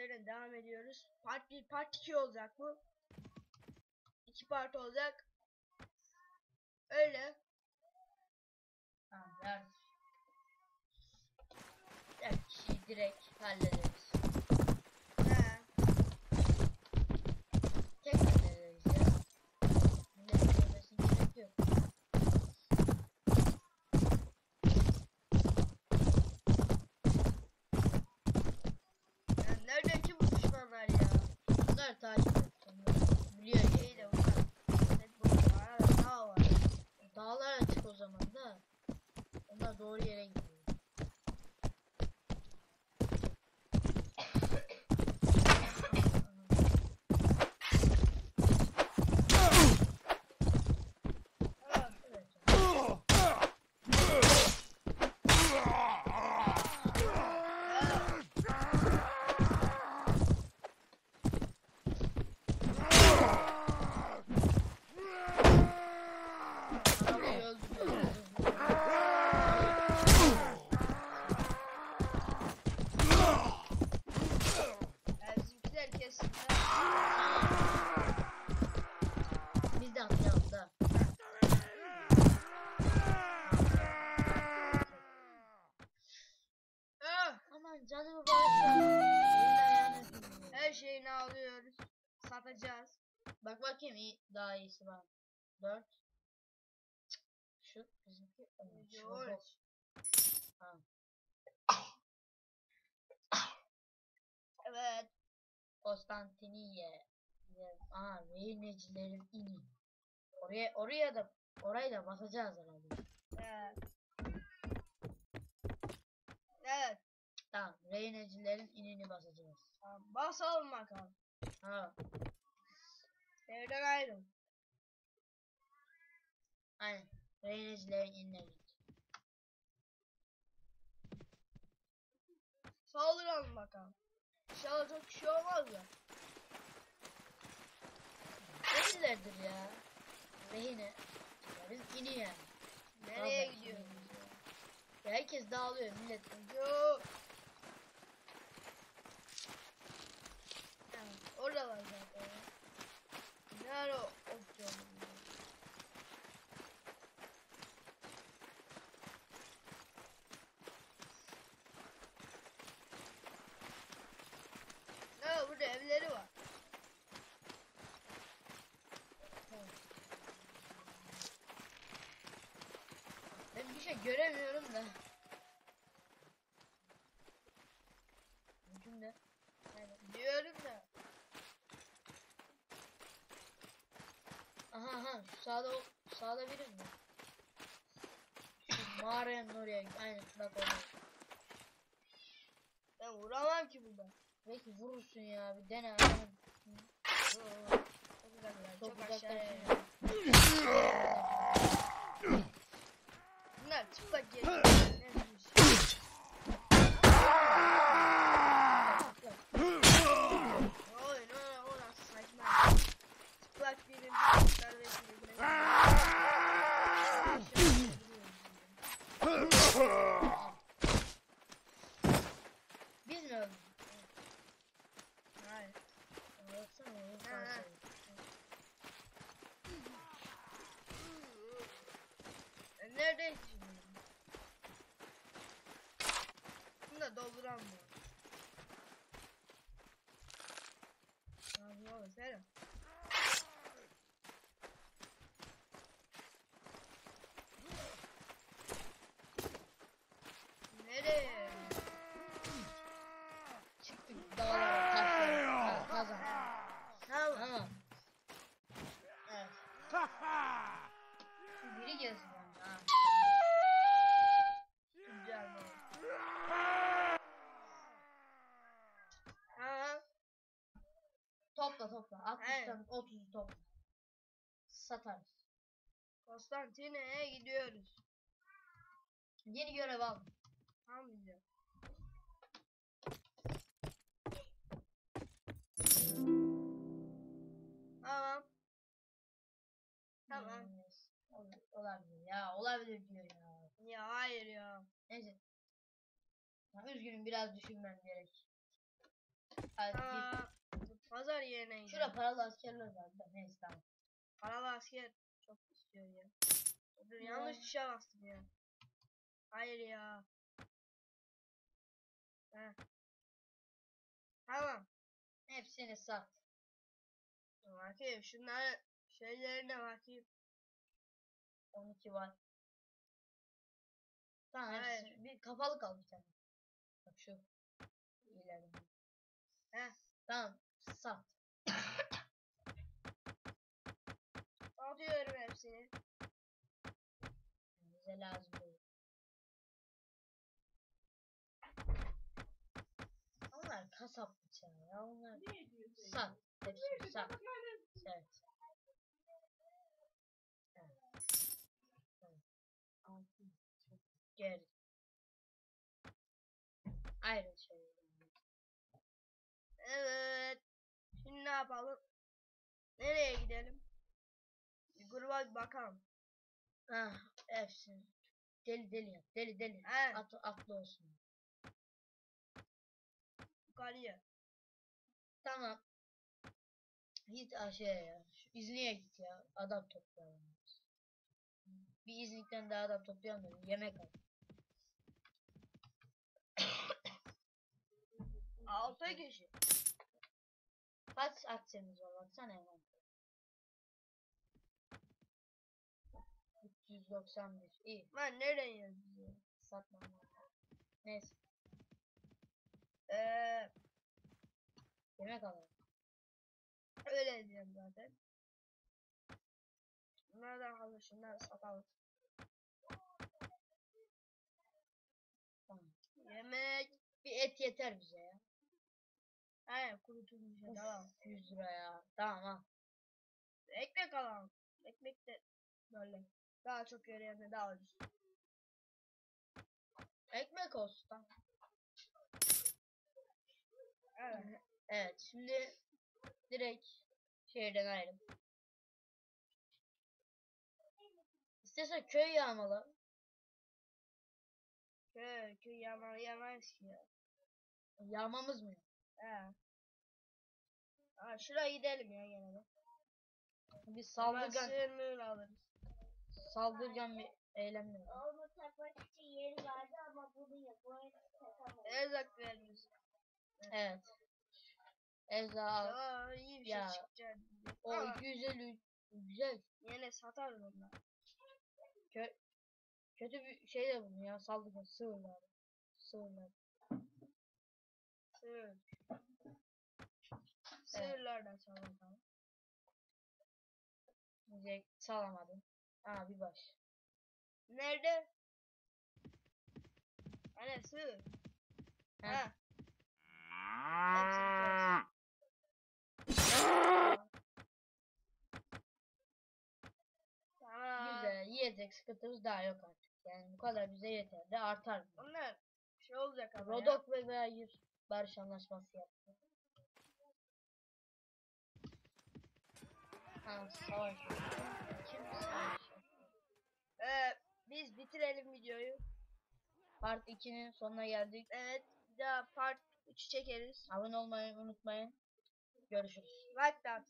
üzerine devam ediyoruz. Part 1, part 2 olacak bu. İki part olacak. Öyle. Tamam. Dört kişiyi direkt hallederiz. He. Tek hallederiz ya. Millet görmesine gerek yok. Ya nerede ki bu düşmanlar ya? Bunlar takip et. Onlar biliyor İyi yani. de uzak. Evet, bu arada dağ var. Dağlar açık o zaman da. Onlar doğru yere gidiyor. Evet. Arabayı öldürüyor. Ya bizimkiler kesin. Biz de atlayalım da. Ah, Aman canımı bağışla. Elin ayağını öpeyim ya. her şeyini alıyoruz. Satacağız. Bak bakayım iyi, daha iyisi var. 4 Şu bizimki. Ha. Evet. Konstantiniye. Aha rehinecilerin ini. Oraya oraya da orayı da basacağız herhalde. Evet. Evet. Tamam rehinecilerin inini basacağız. Tamam, basalım bakalım. Ha Evden ayrıl. aynen. Rehinecilerin inine git. Saldıralım bakalım. İnşallah çok kişi olmaz ya. Rehinelerdir ya. Rehine. Ya biz ini yani. Nereye Vallahi gidiyoruz? Ya herkes dağılıyor millet. Yok. Evet, orada var ya. Nerede o? Ne burada evleri var. Ben bir şey göremiyorum da. Mümkün de. Yani diyorum da. Aha aha şu sağda sağda biri mi? Şu mağaranın oraya aynen bak orada. Ben vuramam ki buradan. Belki vurursun ya bir dene Çok uzaklar, Çok çok aşağıya. Bunlar çıplak geliyor. Ne diyorsun? Oy ne o nasıl saçma. Çıplak birim çıplaklar ve birbirine. Biz mi öldük? Hayır. Baksana oyun Ha, ha. karşıya. E, Nerede şimdi? Bunu da dolduran mı? Abi oğlum sen. Nereye? Çıktık dağlara taşlara ha, kazan. Tamam. Tamam. Evet. Şu biri gelsin bence ha. Güzel bu. Ha. Topla topla. 60 Evet. tane 30 topla. Satarız. Konstantine'ye gidiyoruz. Yeni görev al. Tamam gidiyor. Tamam. Tamam. Yes. Ol- Olabilir ya. Olabilir diyor ya. Ya hayır ya. Neyse. Ya üzgünüm biraz düşünmem gerek. Hadi git. Pazar yerine gidelim. Şurada paralı askerler var da neyse tamam. Paralı asker çok istiyor ya. Dur, yanlış Ya. tuşa bastım ya. Hayır ya. Heh. Tamam. Hepsini sat. Bakayım şunların şeylerine bakayım. 12 var. Tamam Hayır. hepsi. Bir kapalı kal bir tane. Bak şu. İleride. Heh. Tamam. Sat. Atıyorum hepsini. Bize lazım değil. Onlar kasap bıçağı ya. Onlar sat. Hepsini sat. Evet. Evet. Evet. Altı. Geri. Ayrı şey. Evet. Şimdi ne yapalım? Nereye gidelim? Bir gruba bir bakalım. Ah, hepsini. Deli deli yap. Deli deli. He. At, atlı olsun. Yukarıya. Tamam. Git aşağıya ya. Şu İznik'e git ya. Adam toplayalım. Bir İznik'ten daha adam toplayalım. Yemek al. Altı kişi. Kaç akçemiz var baksana hemen. 391. İyi. Lan nereye yazıyor? Satmam lazım. Neyse. Eee Yemek alalım. öyle diyorum zaten. Bunlardan kalır şunları satalım. Tamam. Yemek. Bir et yeter bize ya. He kurutulmuş Uf, tamam. 100 lira ya. Tamam ha. Ekmek alalım. Ekmek de böyle. Daha çok yöreyenle daha ucuz. Ekmek olsun tamam. Evet. Evet şimdi direkt şehirden ayrıl. İstersen köy yağmalı. Köy, köy yamayız ki ya. Yağmamız mı? He. Aa, şuraya gidelim ya gene de. Bir saldırgan, sığır alırız. saldırgan bir eylem mi? Onu takmak için yeri vardı ama bunu yapmayı takamadım. Erzak veririz. Evet. Al. Aa, iyi bir şey Ya, çıkacak. O Ama 250 güzel. yine satarız onlar. Kö kötü bir şey de bunu ya saldırgan sığırlar. Sığırlar. Sığır. Sığırlardan çalalım. Diyecek salamadım. Aa bir baş. Nerede? Sığır. Heh. Ha. Tamam. Güzel. Yiyecek sıkıntımız daha yok artık. Yani bu kadar bize yeter de artar. Onlar şey olacak ama ya. Rodok ve Gayir barış anlaşması yaptı. Savaş. Savaş? Ee, biz bitirelim videoyu. Part 2'nin sonuna geldik. Evet. Bir daha part 3 çekeriz. Abone olmayı unutmayın. Görüşürüz. Like atın.